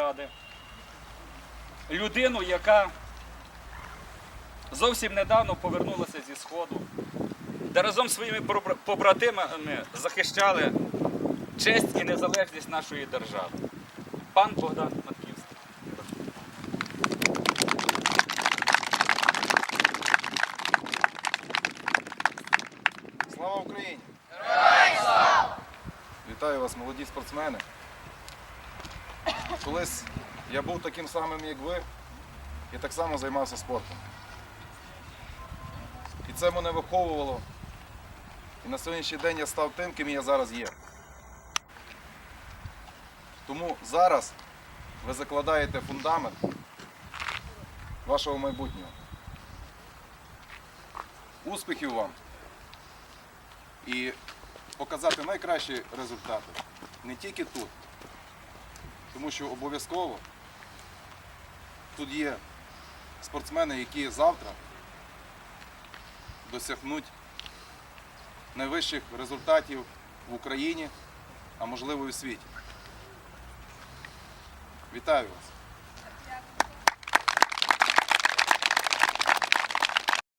Ради, людину, яка зовсім недавно повернулася зі Сходу, де разом зі своїми побратимами захищали честь і незалежність нашої держави. Пан Богдан Матківський. Слава Україні! Вітаю вас, молоді спортсмени. Колись я був таким самим, як ви, і так само займався спортом. І це мене виховувало. І на сьогоднішній день я став тим, ким я зараз є. Тому зараз ви закладаєте фундамент вашого майбутнього. Успіхів вам! і показати найкращі результати не тільки тут, тому що обов'язково тут є спортсмени, які завтра досягнуть найвищих результатів в Україні, а можливо і в світі. Вітаю вас!